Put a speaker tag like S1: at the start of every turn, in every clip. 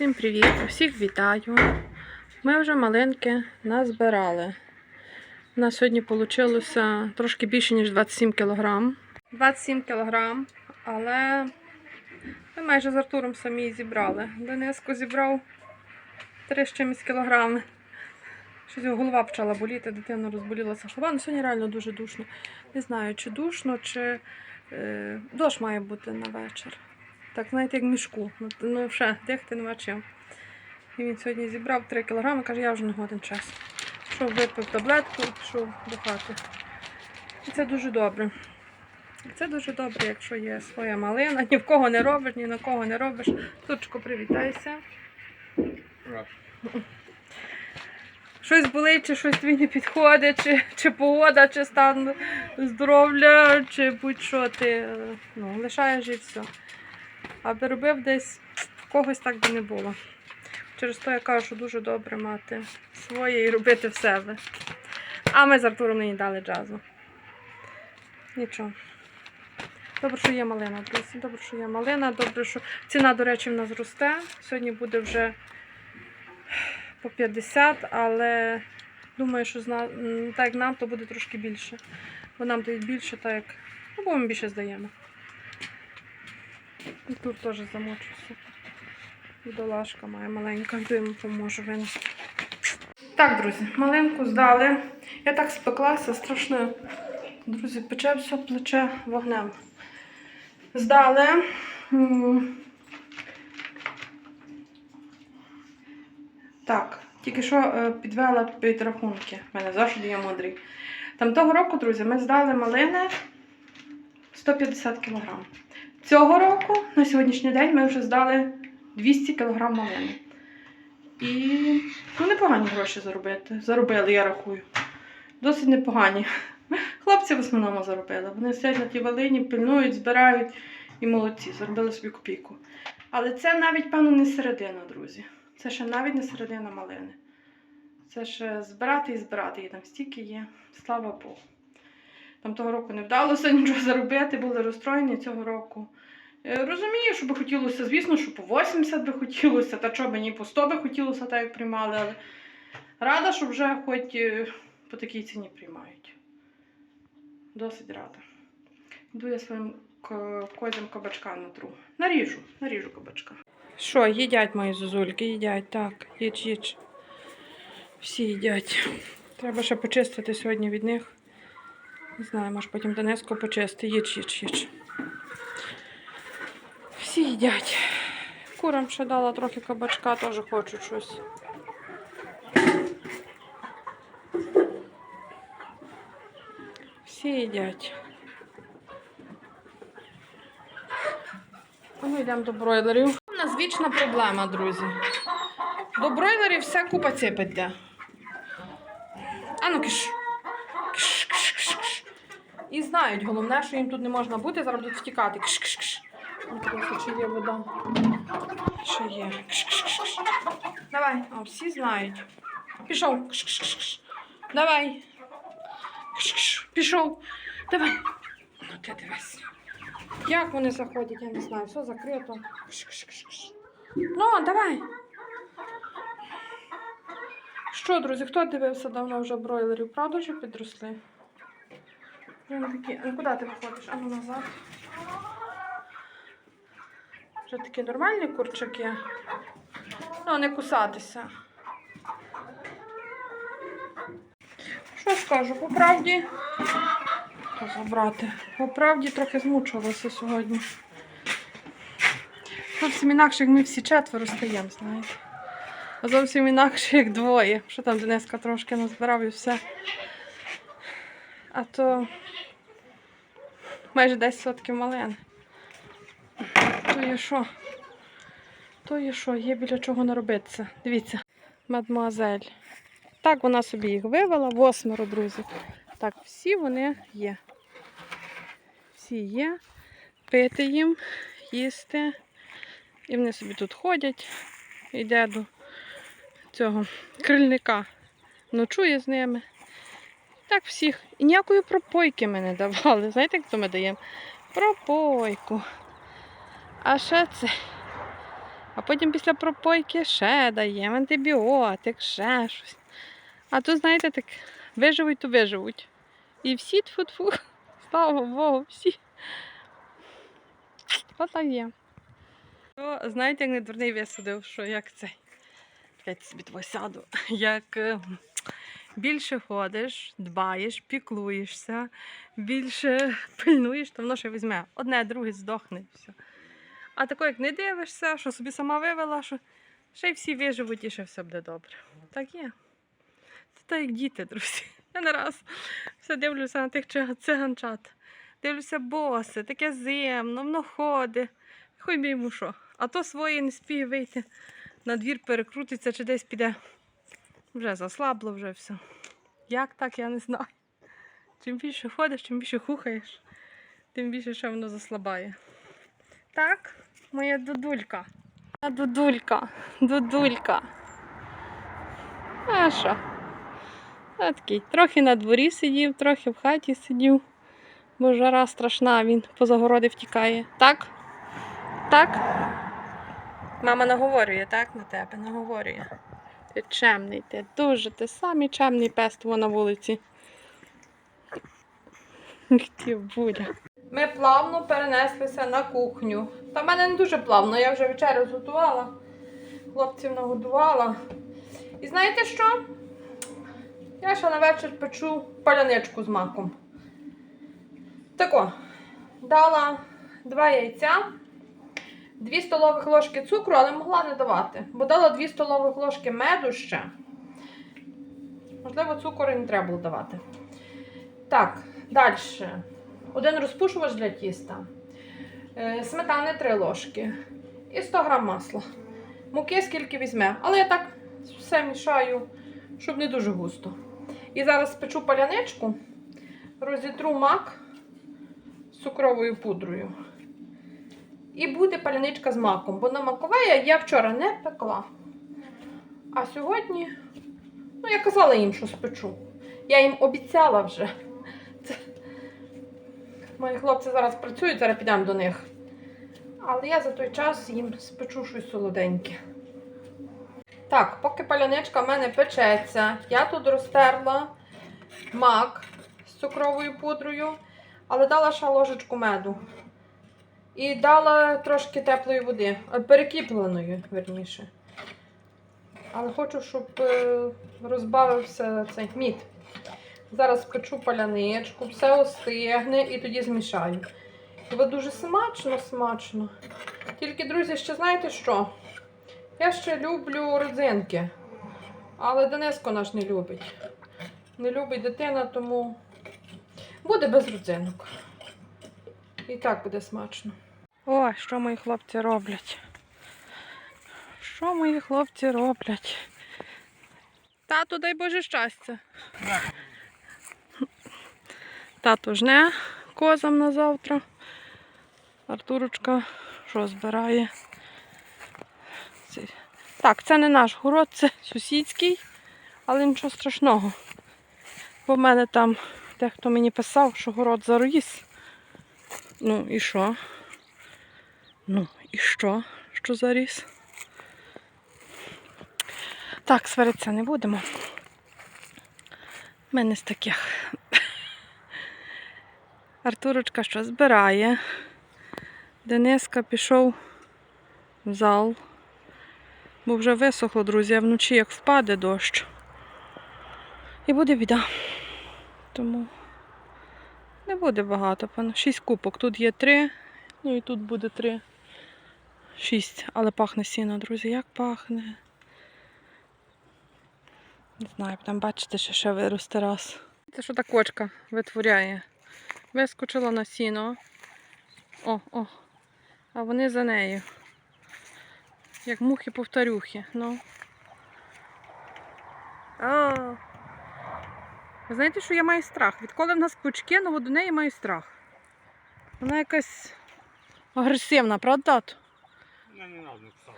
S1: Всім привіт! Всіх вітаю! Ми вже маленьке назбирали. У нас сьогодні вийшло трошки більше, ніж 27 кг. 27 кг, але ми майже з Артуром самі зібрали. Дениско зібрав 3 з чимось кілограми. Щось його голова почала боліти, дитина розболілася голова. Ну, сьогодні реально дуже душно. Не знаю, чи душно, чи е, дощ має бути на вечір. Так, знаєте, як мішку. Ну, Ну, ще, дихти нема чим. І він сьогодні зібрав 3 кілограми, каже, я вже не годен час. Пішов, випив таблетку, пішов до хати. І це дуже добре. І Це дуже добре, якщо є своя малина, ні в кого не робиш, ні на кого не робиш. Тучко, привітайся. Щось болить, чи щось тобі не підходить, чи, чи погода, чи стан здоров'я, чи будь-що ти ну, лишаєш і все. Аби робив десь в когось так би не було. Через то я кажу, що дуже добре мати своє і робити в себе. А ми з Артуром нині дали джазу. Нічого. Добре, що є малина, друзі. Добре, що є малина. Добре, що ціна, до речі, в нас росте. Сьогодні буде вже по 50, але думаю, що так як нам, то буде трошки більше. Бо нам дають більше, так як. Ну, бо ми більше здаємо. І тут теж замочуся. Бідолашка моя маленька, де йому поможу винести. Так, друзі, маленьку здали. Я так спеклася, страшно. Друзі, пече все плече вогнем. Здали. Так, тільки що е, підвела підрахунки. У мене завжди є мудрий. Там того року, друзі, ми здали малини 150 кг. Цього року, на сьогоднішній день, ми вже здали 200 кг малини. І ну, непогані гроші заробити. Заробили, я рахую. Досить непогані. Хлопці в основному заробили. Вони сидять на тій валині, пильнують, збирають і молодці, заробили собі копійку. Але це навіть, певно, не середина, друзі. Це ще навіть не середина малини. Це ще збирати і збирати. Її там стільки є. Слава Богу. Там того року не вдалося нічого заробити, були розстроєні цього року. Е, Розумію, що би хотілося, звісно, що по 80 би хотілося, та що мені по 100 би хотілося, так як приймали, але рада, що вже хоч е, по такій ціні приймають. Досить рада. Йду я своїм ко- козям кабачка натру. Наріжу, наріжу кабачка. Що, їдять мої зозульки, їдять, так, їдь, їдь. Всі їдять. Треба ще почистити сьогодні від них. Не знаю, може потім Донецьку почисти. Їдь, їдь, їдь. Всі їдять. Курам ще дала трохи кабачка, теж хочуть щось. Всі їдять. Ми йдемо до бройлерів. У нас вічна проблема, друзі. До бройлерів вся купа цепить йде. А ну киш. Киш, киш, киш, киш. І знають, головне, що їм тут не можна бути, зараз будуть втікати. Киш. Ну, чи є вода. Ще є. Киш. Давай. О, всі знають. Пішов. Киш. Давай. Киш. Пішов. Давай. Ну ти дивись. Як вони заходять, я не знаю. Все закрито. Киш. Ну, давай. Що, друзі, хто дивився давно вже бройлерів? Правда, що підросли? Вони такі, ну куди ти виходиш? А ну назад. Вже такі нормальні курчаки. Ну, не кусатися. Що скажу, по правді. Забрати? По правді трохи змучилася сьогодні. Зовсім інакше, як ми всі четверо стаємо, знаєте. А зовсім інакше, як двоє. Що там Дениска трошки назбирав і все. А то майже 10 сотків малин. То є що? То є що, є біля чого наробитися. Дивіться, мадмуазель. Так вона собі їх вивела, восьмеро, друзі. Так, всі вони є. Всі є. Пити їм, їсти. І вони собі тут ходять. Йде до цього крильника. Ночує з ними. Так всіх. І ніякої пропойки ми не давали. Знаєте, як то ми даємо? Пропойку. А ще це А потім після пропойки ще даємо антибіотик, ще щось. А тут, знаєте, так виживуть, то виживуть. І всі тфу-тфу, слава Богу, всі. Отак є. То, знаєте, як не дурний висадив, що як цей. Я собі того сяду. Як е, більше ходиш, дбаєш, піклуєшся, більше пильнуєш, то воно ще візьме. Одне, друге здохне. Все. А тако, як не дивишся, що собі сама вивела, що ще й всі виживуть і ще все буде добре. Так є. Це так як діти, друзі. Я не раз все дивлюся на тих циганчат. Дивлюся боси, таке зимно, воно ходить. Хой би йому що. А то своє не спіє вийти на двір, перекрутиться чи десь піде. Вже заслабло, вже все. Як так, я не знаю. Чим більше ходиш, чим більше хухаєш, тим більше ще воно заслабає. Так, моя дудулька. А дудулька. А що? А такий. Трохи на дворі сидів, трохи в хаті сидів, бо жара страшна, він поза городи втікає. Так? Так? Мама наговорює, так, на тебе, наговорює. Чемний, ти дуже, ти самий чемний пес твого на вулиці. Буря. Ми плавно перенеслися на кухню. Та в мене не дуже плавно, я вже вечерю зготувала, хлопців нагодувала. І знаєте що? Я ще на вечір печу паляничку з маком. Тако, дала два яйця, 2 столових ложки цукру, але могла не давати, бо дала 2 столових ложки меду ще. Можливо, цукор і не треба було давати. Так, далі. Один розпушувач для тіста, е, сметани 3 ложки і 100 грам масла. Муки скільки візьме. Але я так все мішаю, щоб не дуже густо. І зараз спечу паляничку, розітру мак з цукровою пудрою. І буде паляничка з маком, бо на маковея я вчора не пекла. А сьогодні, ну, я казала їм, що спечу. Я їм обіцяла вже. Це... Мої хлопці зараз працюють, зараз підемо до них. Але я за той час їм спечу щось солоденьке. Так, поки паляничка в мене печеться, я тут розтерла мак з цукровою пудрою, але дала ще ложечку меду. І дала трошки теплої води, е, перекипленої, верніше. Але хочу, щоб е, розбавився цей мід. Зараз печу паляничку, все остигне і тоді змішаю. От дуже смачно, смачно. Тільки, друзі, ще знаєте що? Я ще люблю родзинки. Але Дениско наш не любить. Не любить дитина, тому буде без родзинок. І так буде смачно. О, що мої хлопці роблять? Що мої хлопці роблять? Тату, дай Боже щастя. Тато жне козам на завтра. Артурочка що збирає? Так, це не наш город, це сусідський, але нічого страшного. Бо в мене там дехто мені писав, що город заріс. Ну і що? Ну, і що? Що заріс? Так, сваритися не будемо. Ми не з таких. Артурочка що збирає. Дениска пішов в зал. Бо вже висохло, друзі, а вночі як впаде дощ. І буде біда. Тому не буде багато. Шість купок. Тут є три, ну і тут буде три. Шість. Але пахне сіно, друзі. Як пахне? Не знаю, там бачите, що ще виросте раз. Це що та кочка витворяє? Вискочила на сіно. О, о. А вони за нею. Як мухи-повторюхи. Ну. А. Ви знаєте, що я маю страх? Відколи в нас кучки, ну до неї маю страх. Вона якась агресивна, правда?
S2: Я не надо написав.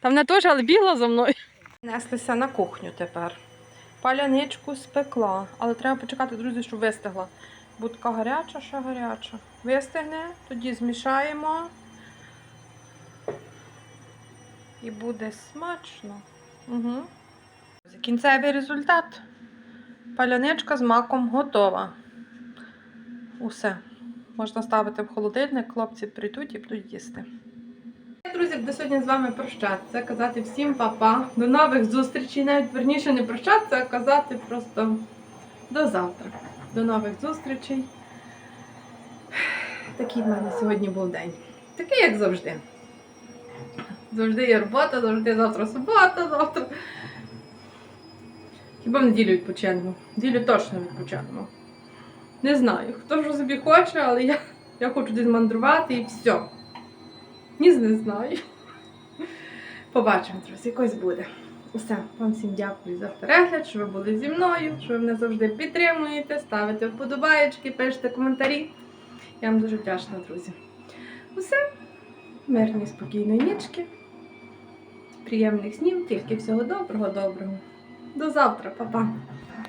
S1: Та вона теж, але бігла за мною. Неслися на кухню тепер. Паляничку спекла, але треба почекати, друзі, щоб вистигла. Будка гаряча, ще гаряча. Вистигне, тоді змішаємо. І буде смачно. Угу. Кінцевий результат. Паляничка з маком готова. Усе. Можна ставити в холодильник, хлопці прийдуть і будуть їсти. Друзі, буду сьогодні з вами прощатися, казати всім па-па. До нових зустрічей. Навіть верніше не прощатися, а казати просто до завтра. До нових зустрічей. Такий в мене сьогодні був день. Такий, як завжди. Завжди є робота, завжди завтра субота, завтра. Хіба неділю відпочинемо? Неділю точно відпочинемо. Не знаю, хто ж собі хоче, але я, я хочу десь мандрувати і все. Ні, не знаю. Побачимо, друзі, якось буде. Усе, вам всім дякую за перегляд, що ви були зі мною, що ви мене завжди підтримуєте, ставите вподобаєчки, пишете коментарі. Я вам дуже вдячна, друзі. Усе, мирної, спокійної нічки, приємних снів, тільки всього доброго, доброго. До завтра, па-па.